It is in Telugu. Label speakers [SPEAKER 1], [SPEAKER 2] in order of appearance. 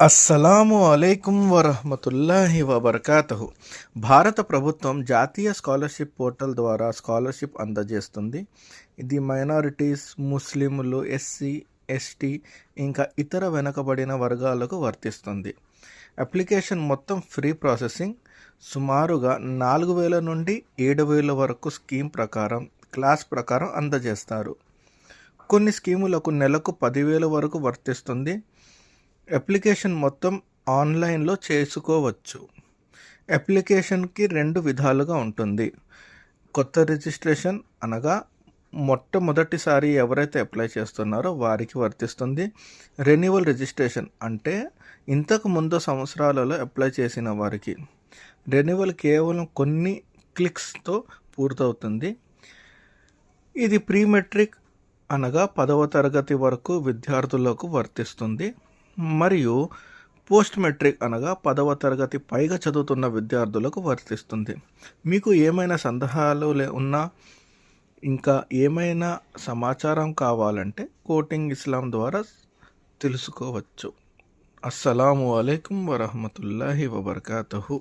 [SPEAKER 1] అస్సలాము అలైకుం వరహమతుల్లాహి వబర్కాతహు. భారత ప్రభుత్వం జాతీయ స్కాలర్షిప్ పోర్టల్ ద్వారా స్కాలర్షిప్ అందజేస్తుంది. ఇది మైనారిటీస్ ముస్లింలు ఎస్సీ ఎస్టీ ఇంకా ఇతర వెనుకబడిన వర్గాలకు వర్తిస్తుంది. అప్లికేషన్ మొత్తం ఫ్రీ ప్రాసెసింగ్. సుమారుగా నాలుగు వేల నుండి ఏడు వేల వరకు స్కీమ్ ప్రకారం క్లాస్ ప్రకారం అందజేస్తారు. కొన్ని స్కీములకు నెలకు పదివేల వరకు వర్తిస్తుంది. అప్లికేషన్ మొత్తం ఆన్లైన్లో చేసుకోవచ్చు. అప్లికేషన్కి రెండు విధాలుగా ఉంటుంది. కొత్త రిజిస్ట్రేషన్ అనగా మొట్టమొదటిసారి ఎవరైతే అప్లై చేస్తున్నారో వారికి వర్తిస్తుంది. రెన్యువల్ రిజిస్ట్రేషన్ అంటే ఇంతకు ముందు సంవత్సరాలలో అప్లై చేసిన వారికి. రెన్యువల్ కేవలం కొన్ని క్లిక్స్తో పూర్తవుతుంది. ఇది ప్రీ మెట్రిక్ అనగా పదవ తరగతి వరకు విద్యార్థులకు వర్తిస్తుంది. మరియు పోస్ట్ మెట్రిక్ అనగా పదవ తరగతి పైగా చదువుతున్న విద్యార్థులకు వర్తిస్తుంది. మీకు ఏమైనా సందేహాలు లే ఉన్నా ఇంకా ఏమైనా సమాచారం కావాలంటే కోటింగ్ ఇస్లాం ద్వారా తెలుసుకోవచ్చు. అస్సలాము అలైకుం వరహమతుల్లాహి వబర్కాతహు.